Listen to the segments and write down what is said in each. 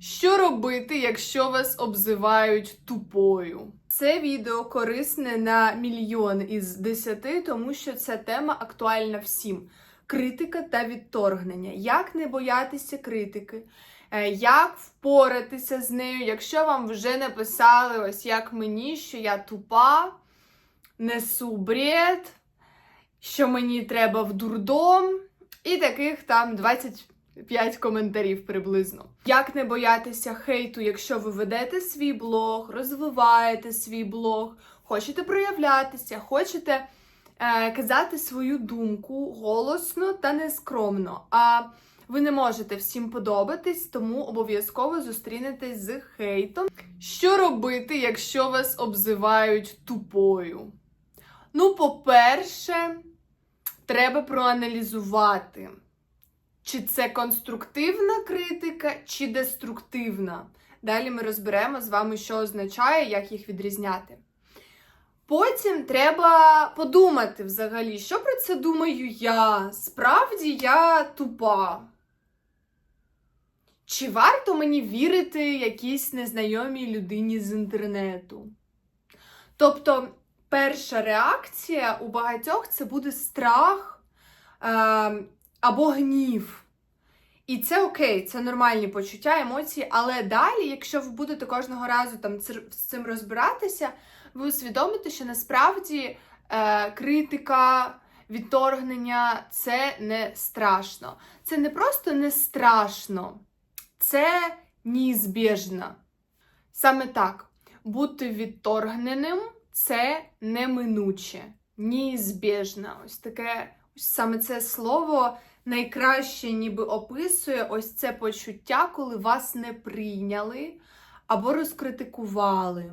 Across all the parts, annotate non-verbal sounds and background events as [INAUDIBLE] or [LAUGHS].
Що робити, якщо вас обзивають тупою? Це відео корисне на мільйон із десяти, тому що ця тема актуальна всім: критика та відторгнення. Як не боятися критики? Е, Як впоратися з нею, якщо вам вже написали, ось як мені, що я тупа, несу бред, що мені треба в дурдом, і таких там 25 коментарів приблизно. Як не боятися хейту, якщо ви ведете свій блог, розвиваєте свій блог, хочете проявлятися, хочете е, казати свою думку голосно та нескромно. А ви не можете всім подобатись, тому обов'язково зустрінетесь з хейтом. Що робити, якщо вас обзивають тупою? Ну, по-перше, треба проаналізувати, чи це конструктивна критика, чи деструктивна. Далі ми розберемо з вами, що означає, як їх відрізняти. Потім треба подумати взагалі, що про це думаю я. Справді я тупа. Чи варто мені вірити якійсь незнайомій людині з інтернету? Тобто, перша реакція у багатьох це буде страх е, або гнів. І це окей, це нормальні почуття, емоції, але далі, якщо ви будете кожного разу там з цим розбиратися, ви усвідомите, що насправді е, критика, відторгнення це не страшно. Це не просто не страшно, це неізбіжно. Саме так, бути відторгненим це неминуче, неізбіжно. Ось таке, ось саме це слово найкраще ніби описує ось це почуття, коли вас не прийняли або розкритикували.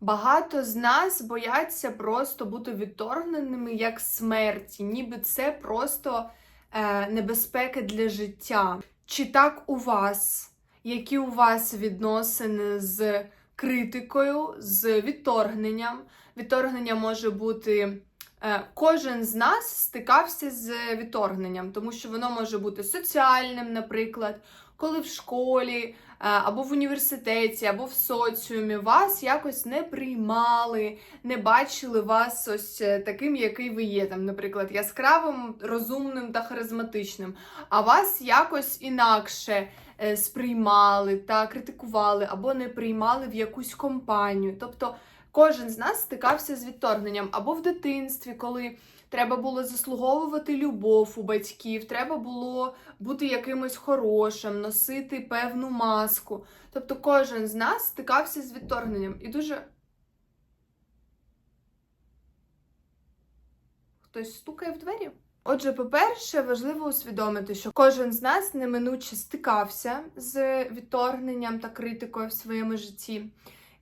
Багато з нас бояться просто бути відторгненими як смерті, ніби це просто е, небезпека для життя. Чи так у вас? Які у вас відносини з критикою, з відторгненням? Відторгнення може бути. Е, Кожен з нас стикався з відторгненням, тому що воно може бути соціальним, наприклад, коли в школі, е, або в університеті, або в соціумі вас якось не приймали, не бачили вас ось е, таким, який ви є. Там, наприклад, яскравим, розумним та харизматичним, а вас якось інакше сприймали та критикували, або не приймали в якусь компанію. Тобто кожен з нас стикався з відторгненням або в дитинстві, коли. Треба було заслуговувати любов у батьків, треба було бути якимось хорошим, носити певну маску. Тобто кожен з нас стикався з відторгненням. І дуже. Хтось стукає в двері? Отже, по-перше, важливо усвідомити, що кожен з нас неминуче стикався з відторгненням та критикою в своєму житті,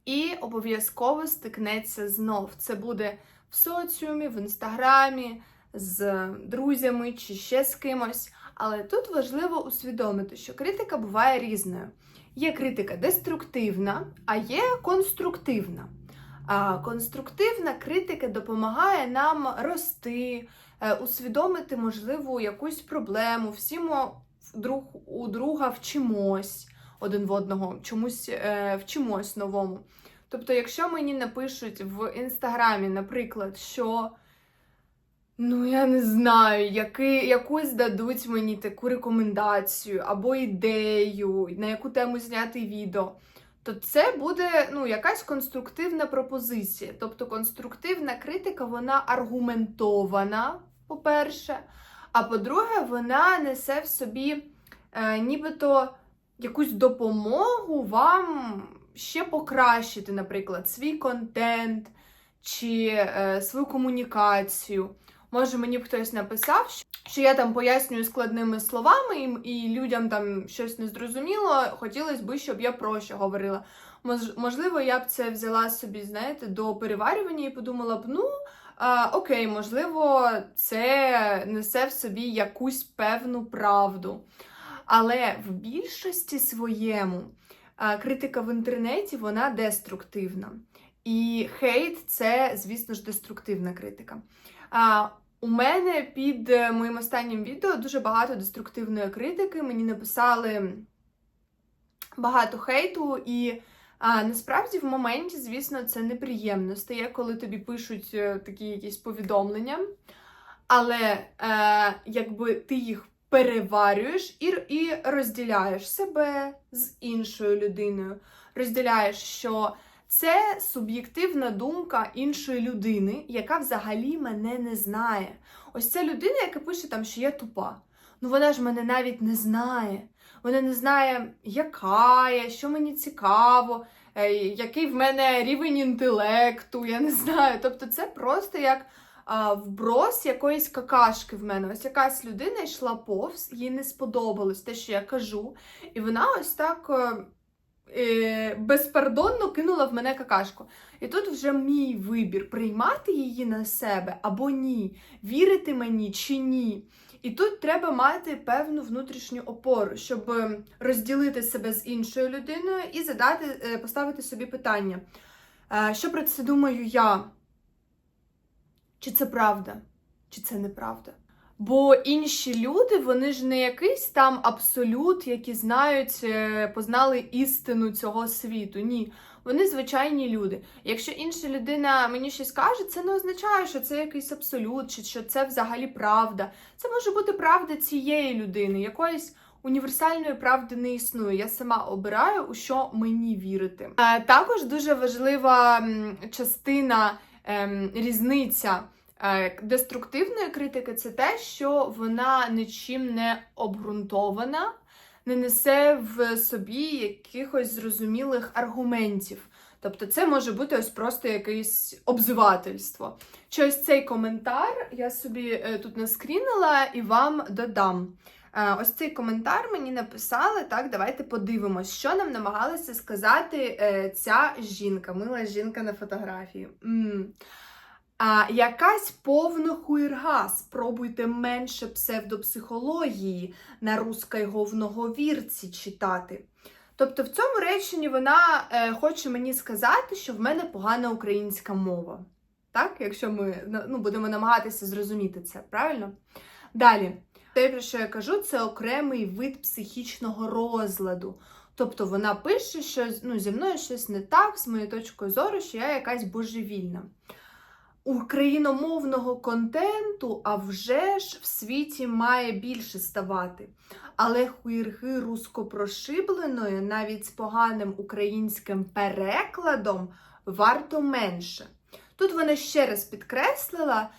і обов'язково стикнеться знов. Це буде в соціумі, в інстаграмі, з друзями чи ще з кимось. Але тут важливо усвідомити, що критика буває різною. Є критика деструктивна, а є конструктивна. А конструктивна критика допомагає нам рости, е, усвідомити, можливо, якусь проблему. Всі ми у друга вчимось один в одного, чомусь е, вчимось новому. Тобто, якщо мені напишуть в інстаграмі, наприклад, що ну я не знаю, яки, якусь дадуть мені таку рекомендацію або ідею, на яку тему зняти відео, то це буде ну, якась конструктивна пропозиція. Тобто конструктивна критика, вона аргументована, по-перше, а по-друге, вона несе в собі е, нібито якусь допомогу вам ще покращити, наприклад, свій контент чи е, свою комунікацію. Може, мені б хтось написав, що- я там пояснюю складними словами, і, людям там щось незрозуміло, хотілося б, щоб я проще говорила. Мож, можливо, я б це взяла собі, знаєте, до переварювання і подумала б, ну. А, окей, можливо, це несе в собі якусь певну правду. Але в більшості своєму критика в інтернеті вона деструктивна. І хейт це, звісно ж, деструктивна критика. У мене під е, моїм останнім відео дуже багато деструктивної критики. Мені написали багато хейту, і а, насправді в моменті, звісно, це неприємно стає, коли тобі пишуть е, такі якісь повідомлення. Але е, якби ти їх переварюєш і, і розділяєш себе з іншою людиною, розділяєш, що це суб'єктивна думка іншої людини, яка взагалі мене не знає. Ось ця людина, яка пише там, що я тупа. Ну вона ж мене навіть не знає. Вона не знає, яка я, що мені цікаво, е, який в мене рівень інтелекту, я не знаю. Тобто, це просто як вброс якоїсь какашки в мене. Ось якась людина йшла повз, їй не сподобалось те, що я кажу. І вона ось так е, е, безпардонно кинула в мене какашку. І тут вже мій вибір приймати її на себе або ні, вірити мені чи ні. І тут треба мати певну внутрішню опору, щоб е, розділити себе з іншою людиною і задати, е, поставити собі питання, що про це думаю я? Чи це правда, чи це неправда? Бо інші люди, вони ж не якийсь там абсолют, які знають, е, познали істину цього світу. Ні, вони звичайні люди. Якщо інша людина мені щось каже, це не означає, що це якийсь абсолют, чи що це взагалі правда. Це може бути правда цієї людини, якоїсь. Універсальної правди не існує. Я сама обираю, у що мені вірити. Е, також дуже важлива частина ем, різниця е, деструктивної критики це те, що вона нічим не обґрунтована, не несе в собі якихось зрозумілих аргументів. Тобто це може бути ось просто якесь обзивательство. Чи ось цей коментар я собі е, тут наскрінила і вам додам. Е, Ось цей коментар мені написали. Так, давайте подивимось, що нам намагалася сказати е, ця жінка, мила жінка на фотографії. А, якась повна хуйрга. Спробуйте менше псевдопсихології на рускайговноговірці читати. Тобто в цьому реченні вона е, хоче мені сказати, що в мене погана українська мова. Так, якщо ми ну, будемо намагатися зрозуміти це, правильно? Далі, те, про що я кажу, це окремий вид психічного розладу. Тобто вона пише, що ну, зі мною щось не так, з моєю точкою зору, що я якась божевільна. Україномовного контенту, а вже ж в світі має більше ставати. Але хуїрги рускопрошибленої, навіть з поганим українським перекладом, варто менше. Тут вона ще раз підкреслила,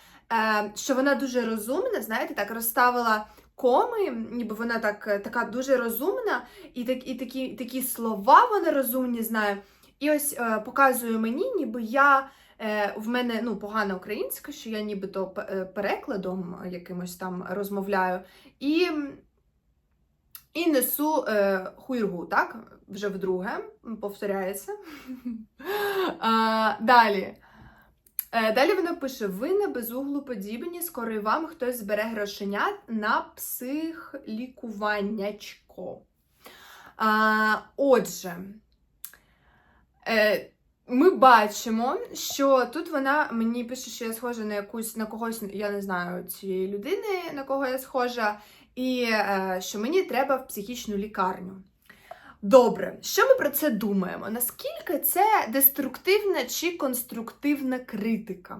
що вона дуже розумна, знаєте, так розставила коми, ніби вона так, така дуже розумна, і, так, і такі, такі слова вона розумні знає. І ось е, показує мені, ніби я. Е, в мене ну, погана українська, що я нібито е, перекладом якимось там розмовляю, і і несу е, хуйргу, так? Вже вдруге, повторяється. [LAUGHS] Далі. Е, Далі вона пише: ви не безуглу подібні, скоро і вам хтось збере грошенят на психлікуваннячко. А, Отже. Е, ми бачимо, що тут вона мені пише, що я схожа на якусь на когось, я не знаю цієї людини, на кого я схожа, і е, що мені треба в психічну лікарню. Добре, що ми про це думаємо? Наскільки це деструктивна чи конструктивна критика?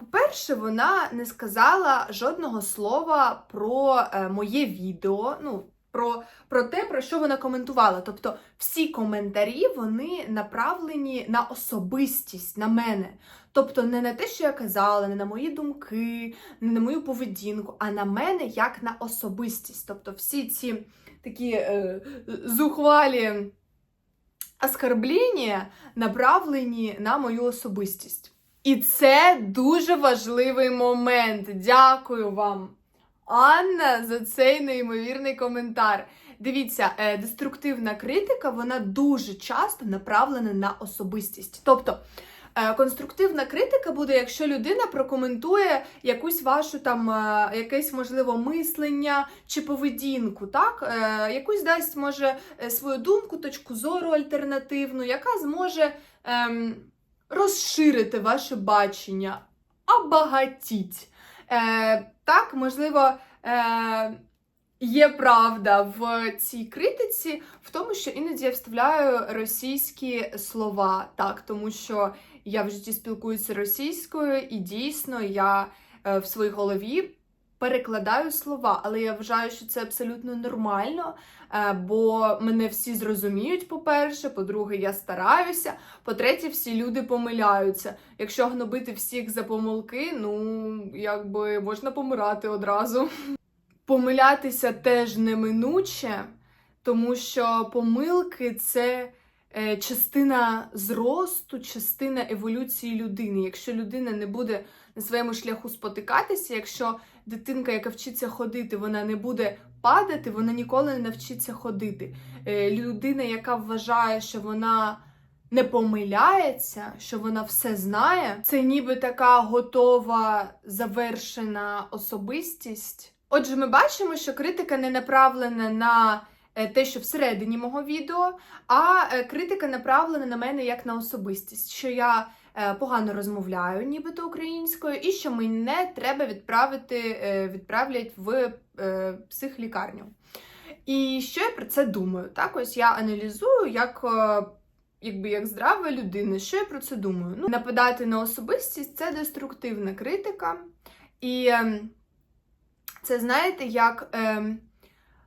По-перше, вона не сказала жодного слова про е, моє відео. ну, про про те, про що вона коментувала. Тобто всі коментарі вони направлені на особистість, на мене. Тобто не на те, що я казала, не на мої думки, не на мою поведінку, а на мене як на особистість. Тобто всі ці такі е, зухвалі оскорблення направлені на мою особистість. І це дуже важливий момент. Дякую вам. Анна за цей неймовірний коментар. Дивіться, е, деструктивна критика вона дуже часто направлена на особистість. Тобто е, конструктивна критика буде, якщо людина прокоментує якусь вашу там, е, якесь можливо мислення чи поведінку, так? Якусь дасть може свою думку, точку зору альтернативну, яка зможе ем, розширити ваше бачення, обагатіть. Е, Так, можливо, е, Є правда в цій критиці в тому, що іноді я вставляю російські слова, так, тому що я в житті спілкуюся російською, і дійсно я е, в своїй голові перекладаю слова, але я вважаю, що це абсолютно нормально, е, бо мене всі зрозуміють, по-перше, по-друге, я стараюся. По-третє, всі люди помиляються. Якщо гнобити всіх за помилки, ну якби можна помирати одразу. [LAUGHS] Помилятися теж неминуче, тому що помилки це частина зросту, частина еволюції людини. Якщо людина не буде на своєму шляху спотикатися, якщо дитинка, яка вчиться ходити, вона не буде падати, вона ніколи не навчиться ходити. Е, людина, яка вважає, що вона не помиляється, що вона все знає, це ніби така готова завершена особистість. Отже, ми бачимо, що критика не направлена на е, те, що всередині мого відео, а е, критика направлена на мене як на особистість, що я е, погано розмовляю, нібито українською, і що мене треба відправити, е, відправлять в е, психлікарню. І що я про це думаю? Так, ось я аналізую як. е, Якби як здрава людина, що я про це думаю? Ну, нападати на особистість це деструктивна критика. І ем, це знаєте, як ем,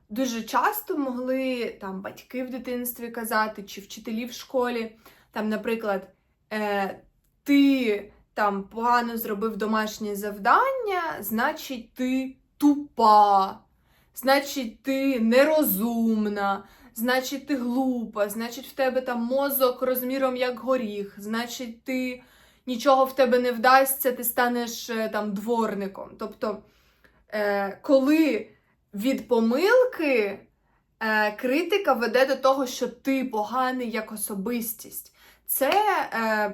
дуже часто могли там батьки в дитинстві казати, чи вчителі в школі, там, наприклад, е, ти там погано зробив домашнє завдання, значить, ти тупа, значить, ти нерозумна. Значить, ти глупа, значить, в тебе там мозок розміром як горіх, значить, ти нічого в тебе не вдасться, ти станеш е, там дворником. Тобто, е, коли від помилки е, критика веде до того, що ти поганий як особистість, це е,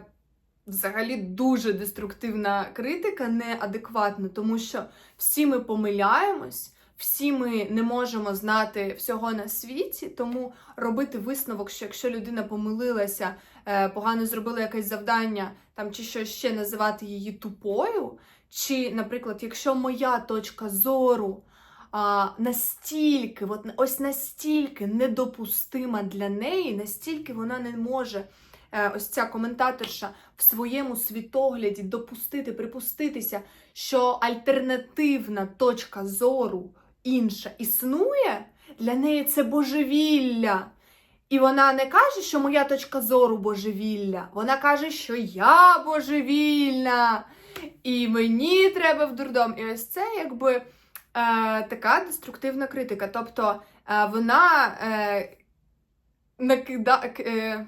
взагалі дуже деструктивна критика, неадекватна, тому що всі ми помиляємось. Всі ми не можемо знати всього на світі, тому робити висновок, що якщо людина помилилася, е, погано зробила якесь завдання, там чи що ще називати її тупою, чи, наприклад, якщо моя точка зору а, настільки, от, ось настільки недопустима для неї, настільки вона не може. е, Ось ця коментаторша в своєму світогляді допустити, припуститися, що альтернативна точка зору інша існує, для неї це божевілля. І вона не каже, що моя точка зору божевілля. Вона каже, що я божевільна, і мені треба в дурдом. І ось це якби така деструктивна критика. Тобто е, вона е, накида, е,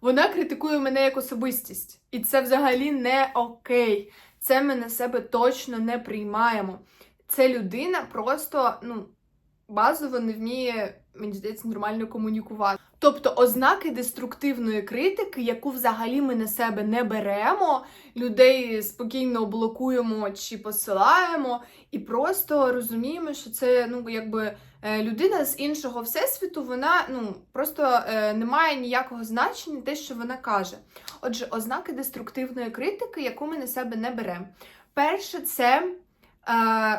вона критикує мене як особистість. І це взагалі не окей. Це ми на себе точно не приймаємо. Це людина просто ну, базово не вміє, мені здається, нормально комунікувати. Тобто ознаки деструктивної критики, яку взагалі ми на себе не беремо, людей спокійно блокуємо чи посилаємо, і просто розуміємо, що це ну, якби е, людина з іншого всесвіту, вона ну, просто е, не має ніякого значення те, що вона каже. Отже, ознаки деструктивної критики, яку ми на себе не беремо. Перше, це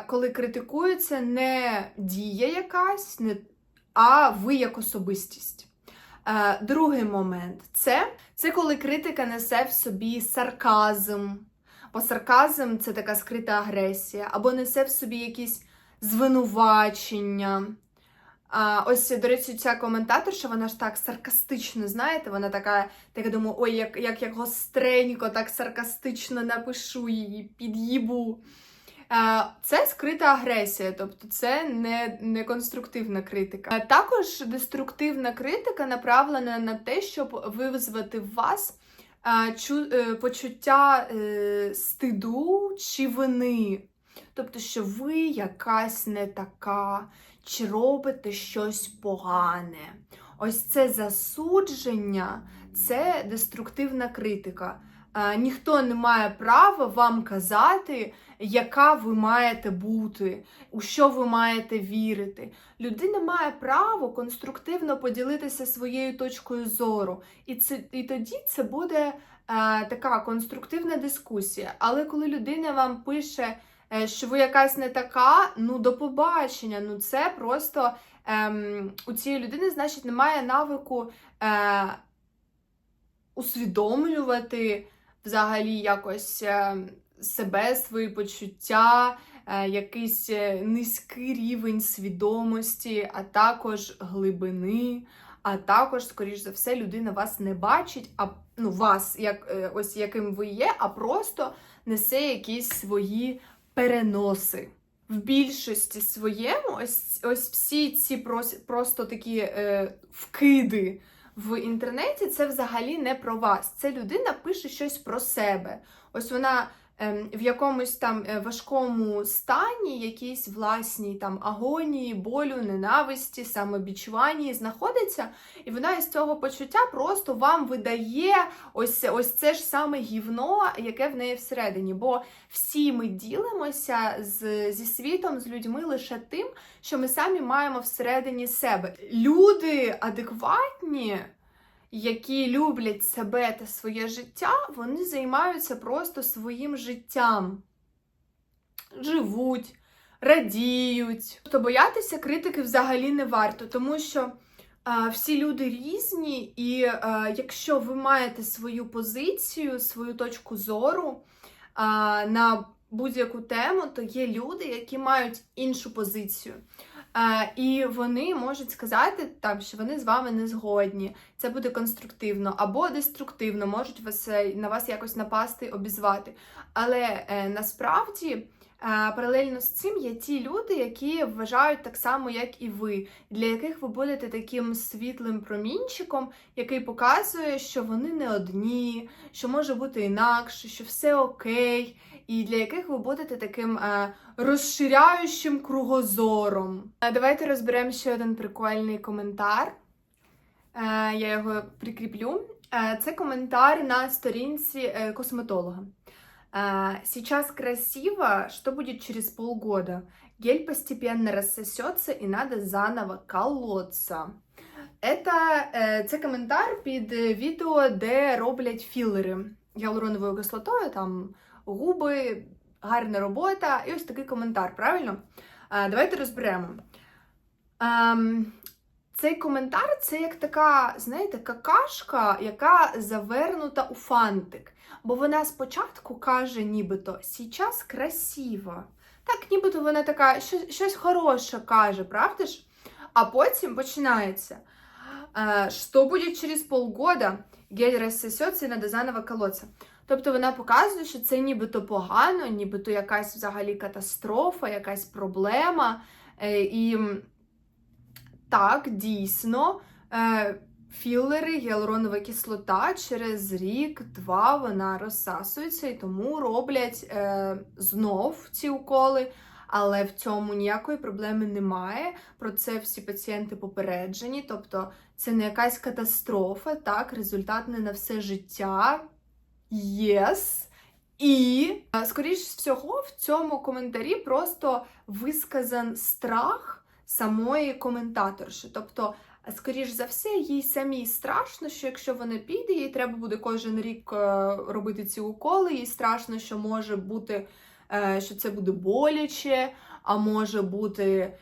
коли критикується не дія якась, не, а ви як особистість. Другий момент це, це коли критика несе в собі сарказм. Бо сарказм це така скрита агресія, або несе в собі якісь звинувачення. А, ось, до речі, ця коментаторша, вона ж так саркастично, знаєте, вона така, так я думаю, ой, як, як, як гостренько, так саркастично напишу її, під'їбу. Е, Це скрита агресія, тобто це не, не конструктивна критика. Е, Також деструктивна критика направлена на те, щоб визвати в вас е, чу- почуття стиду чи вини. Тобто, що ви якась не така, чи робите щось погане. Ось це засудження, це деструктивна критика. Ніхто не має права вам казати, яка ви маєте бути, у що ви маєте вірити. Людина має право конструктивно поділитися своєю точкою зору, і це і тоді це буде е, така конструктивна дискусія. Але коли людина вам пише е, що ви якась не така, ну до побачення. Ну це просто ем, у цієї людини, значить, немає навику е, усвідомлювати взагалі якось е, себе, свої почуття, е, якийсь е, низький рівень свідомості, а також глибини. А також, скоріш за все, людина вас не бачить, а ну вас, як е, ось яким ви є, а просто несе якісь свої переноси. В більшості своєму, ось ось всі ці прос, просто такі е, вкиди в інтернеті, це взагалі не про вас. Це людина пише щось про себе. Ось вона в якомусь там е, важкому стані, якійсь власній там агонії, болю, ненависті, самобічуванні знаходиться, і вона із цього почуття просто вам видає ось, ось це ж саме гівно, яке в неї всередині. Бо всі ми ділимося з, зі світом, з людьми лише тим, що ми самі маємо всередині себе. Люди адекватні. Які люблять себе та своє життя, вони займаються просто своїм життям. Живуть, радіють. Тобто боятися критики взагалі не варто, тому що а, всі люди різні, і а, якщо ви маєте свою позицію, свою точку зору а, на будь-яку тему, то є люди, які мають іншу позицію. І вони можуть сказати, там, що вони з вами не згодні. Це буде конструктивно або деструктивно, можуть вас е, на вас якось напасти, обізвати. Але е, насправді. е, Паралельно з цим є ті люди, які вважають так само, як і ви, для яких ви будете таким світлим промінчиком, який показує, що вони не одні, що може бути інакше, що все окей, і для яких ви будете таким е, розширяючим кругозором. Е, Давайте розберемо ще один прикольний коментар. Е, Я його прикріплю. Е, Це коментар на сторінці е, косметолога. Э, Сейчас красиво, что будет через полгода? Гель постепенно рассосется и надо заново колоться. Это, е, це коментар під е, відео, де роблять філери гіалуроновою кислотою, там губи, гарна робота. І ось такий коментар, правильно? Е, Давайте розберемо. Ем, Цей коментар це як така, знаєте, какашка, яка завернута у фантик. Бо вона спочатку каже, нібито «Сейчас красиво. Так, нібито вона така, щось, щось хороше каже, правда ж? А потім починається. Е, Що буде через полгода? Гель розсосеться і надо заново колоться. Тобто вона показує, що це нібито погано, нібито якась взагалі катастрофа, якась проблема. Е, І так, дійсно, е, філери, гіалуронова кислота через рік-два вона розсасується і тому роблять е, знов ці уколи. Але в цьому ніякої проблеми немає. Про це всі пацієнти попереджені. Тобто це не якась катастрофа, так, результат не на все життя. Єс. І, е, скоріш всього, в цьому коментарі просто висказан страх самої коментаторші. Тобто, скоріш за все, їй самій страшно, що якщо вона піде, їй треба буде кожен рік е, робити ці уколи. Їй страшно, що може бути, е, що це буде боляче, а може бути.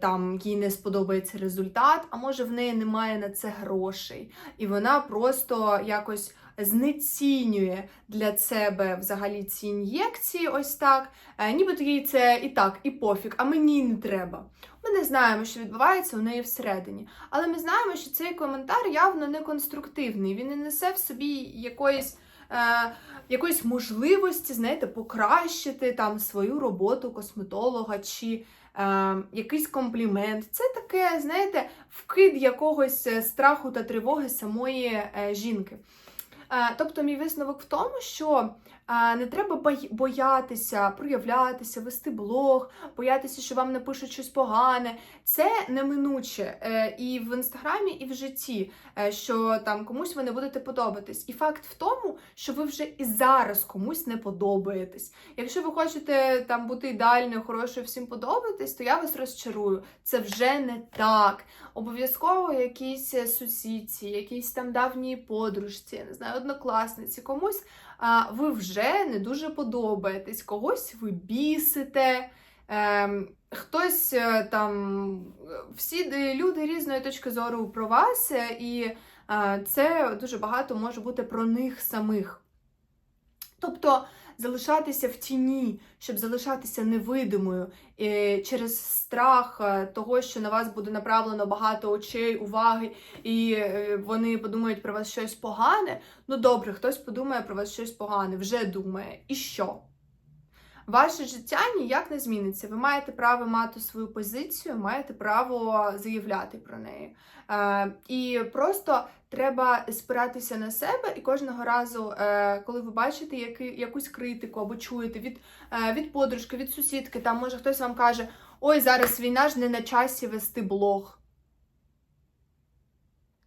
Там їй не сподобається результат, а може в неї немає на це грошей, і вона просто якось знецінює для себе взагалі ці ін'єкції, ось так. Е, Нібито їй це і так, і пофіг, а мені не треба. Ми не знаємо, що відбувається у неї всередині. Але ми знаємо, що цей коментар явно не конструктивний. Він не несе в собі якоїсь. Е, якоїсь можливості, знаєте, покращити там свою роботу косметолога чи е, якийсь комплімент. Це таке, знаєте, вкид якогось е, страху та тривоги самої е, жінки. Е, Тобто, мій висновок в тому, що не треба боятися проявлятися, вести блог, боятися, що вам напишуть щось погане. Це неминуче е, і в інстаграмі, і в житті, е, що там комусь ви не будете подобатись. І факт в тому, що ви вже і зараз комусь не подобаєтесь. Якщо ви хочете там бути ідеальною, хорошою, всім подобатись, то я вас розчарую. Це вже не так. Обов'язково якісь е, сусідці, якісь там давній подружці, не знаю, однокласниці, комусь ви вже не дуже подобаєтесь, когось ви бісите. Ем, хтось е, там, всі люди різної точки зору про вас, е, і е, це дуже багато може бути про них самих. Тобто залишатися в тіні, щоб залишатися невидимою е, через страх е, того, що на вас буде направлено багато очей, уваги, і е, вони подумають про вас щось погане. Ну добре, хтось подумає про вас щось погане, вже думає. І що? Ваше життя ніяк не зміниться. Ви маєте право мати свою позицію, маєте право заявляти про неї. Е, і просто треба спиратися на себе, і кожного разу, е, коли ви бачите якусь критику або чуєте від, е, від подружки, від сусідки, там може хтось вам каже: Ой, зараз війна ж не на часі вести блог.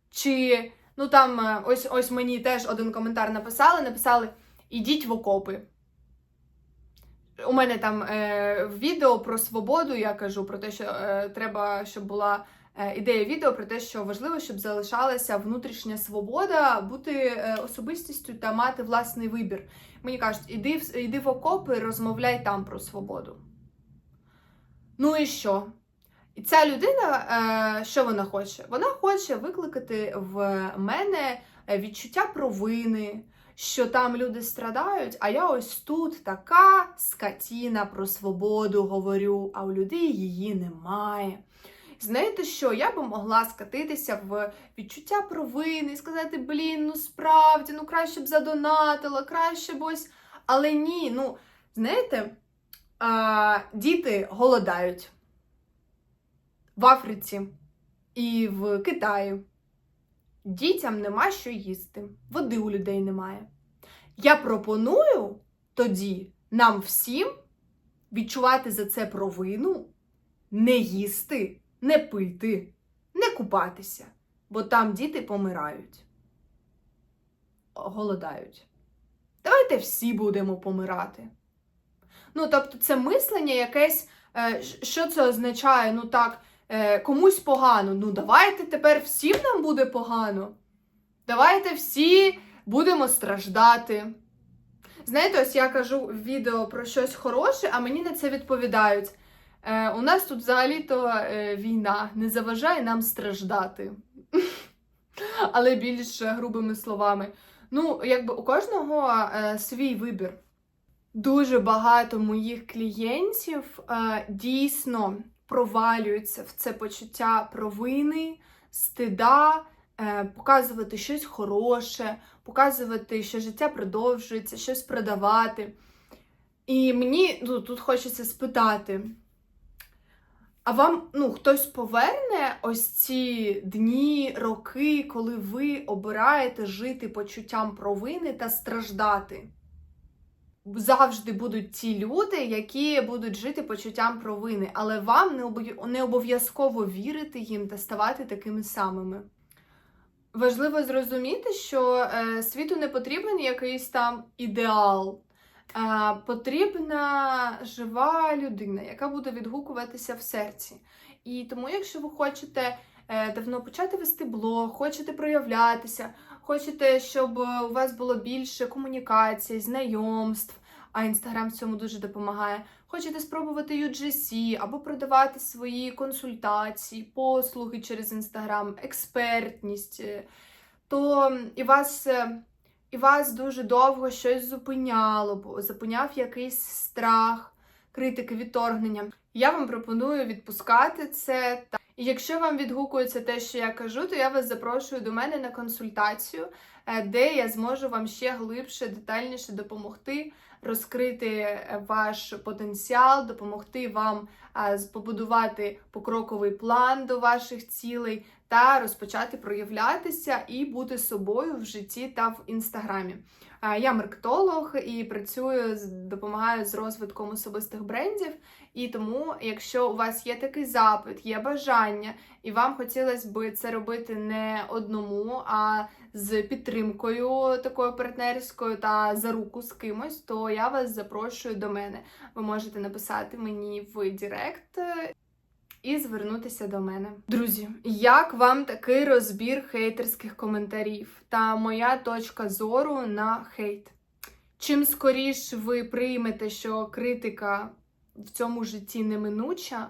Чи ну там ось ось мені теж один коментар написали, написали: Ідіть в окопи. У мене там е, відео про свободу. Я кажу про те, що е, треба, щоб була е, ідея відео про те, що важливо, щоб залишалася внутрішня свобода, бути е, особистістю та мати власний вибір. Мені кажуть, іди в іди в окопи, розмовляй там про свободу. Ну і що? І ця людина, е, що вона хоче? Вона хоче викликати в мене е, відчуття провини, що там люди страдають, а я ось тут така скотіна про свободу говорю, а у людей її немає. Знаєте що? Я би могла скатитися в відчуття провини сказати, блін, ну справді, ну краще б задонатила, краще б ось. Але ні, ну, знаєте, а, діти голодають в Африці і в Китаї. Дітям нема що їсти, води у людей немає. Я пропоную тоді нам всім відчувати за це провину, не їсти, не пити, не купатися, бо там діти помирають, голодають. Давайте всі будемо помирати. Ну, тобто, це мислення якесь, е, що це означає? Ну так, е, комусь погано. Ну, давайте тепер всім нам буде погано. Давайте всі будемо страждати. Знаєте, ось я кажу в відео про щось хороше, а мені на це відповідають. Е, у нас тут взагалі-то е, війна не заважає нам страждати. [LAUGHS] Але більш грубими словами. Ну, якби у кожного е, свій вибір. Дуже багато моїх клієнтів е, дійсно провалюються в це почуття провини, стида, е, показувати щось хороше, показувати, що життя продовжується, щось продавати. І мені ну, тут хочеться спитати: а вам ну, хтось поверне ось ці дні, роки, коли ви обираєте жити почуттям провини та страждати? Завжди будуть ті люди, які будуть жити почуттям провини, але вам не обов'язково вірити їм та ставати такими самими. Важливо зрозуміти, що е, світу не потрібен якийсь там ідеал. Е, потрібна жива людина, яка буде відгукуватися в серці. І тому, якщо ви хочете е, давно почати вести блог, хочете проявлятися, хочете, щоб е, у вас було більше комунікацій, знайомств, а інстаграм в цьому дуже допомагає. Хочете спробувати UGC або продавати свої консультації, послуги через інстаграм, експертність, е, то і вас. е, І вас дуже довго щось зупиняло, зупиняв якийсь страх, критики, відторгнення. Я вам пропоную відпускати це. Та- Якщо вам відгукується те, що я кажу, то я вас запрошую до мене на консультацію, е, де я зможу вам ще глибше, детальніше допомогти розкрити е, ваш потенціал, допомогти вам побудувати покроковий план до ваших цілей та розпочати проявлятися і бути собою в житті та в інстаграмі. Я маркетолог і працюю допомагаю з розвитком особистих брендів. І тому, якщо у вас є такий запит, є бажання, і вам хотілося б це робити не одному, а з підтримкою такою партнерською та за руку з кимось, то я вас запрошую до мене. Ви можете написати мені в Директ і звернутися до мене. Друзі, як вам такий розбір хейтерських коментарів та моя точка зору на хейт? чим скоріш ви приймете, що критика в цьому житті неминуча,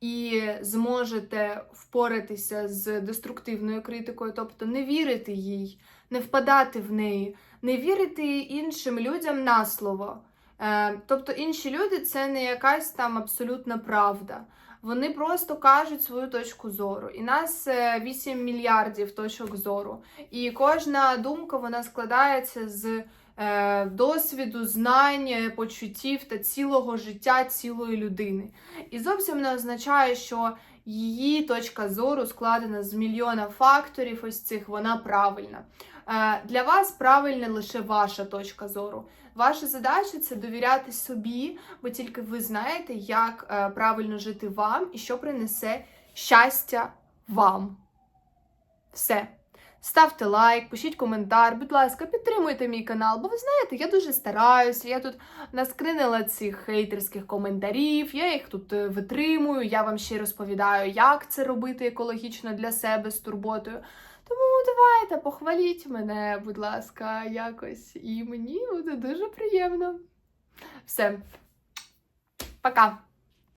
і зможете впоратися з деструктивною критикою, тобто не вірити їй, не впадати в неї, не вірити іншим людям на слово. Е, тобто інші люди це не якась там абсолютна правда. Вони просто кажуть свою точку зору. І нас е, 8 мільярдів точок зору. І кожна думка вона складається з е, досвіду, знань, е, почуттів та цілого життя цілої людини. І зовсім не означає, що її точка зору складена з мільйона факторів, ось цих вона правильна. Е, Для вас правильна лише ваша точка зору. Ваша задача це довіряти собі, бо тільки ви знаєте, як е, правильно жити вам і що принесе щастя вам. Все. Ставте лайк, пишіть коментар, будь ласка, підтримуйте мій канал, бо ви знаєте, я дуже стараюся. Я тут наскринила цих хейтерських коментарів, я їх тут е, витримую, я вам ще розповідаю, як це робити екологічно для себе з турботою. Тому давайте похваліть мене, будь ласка, якось. І мені буде дуже приємно. Все. Пока!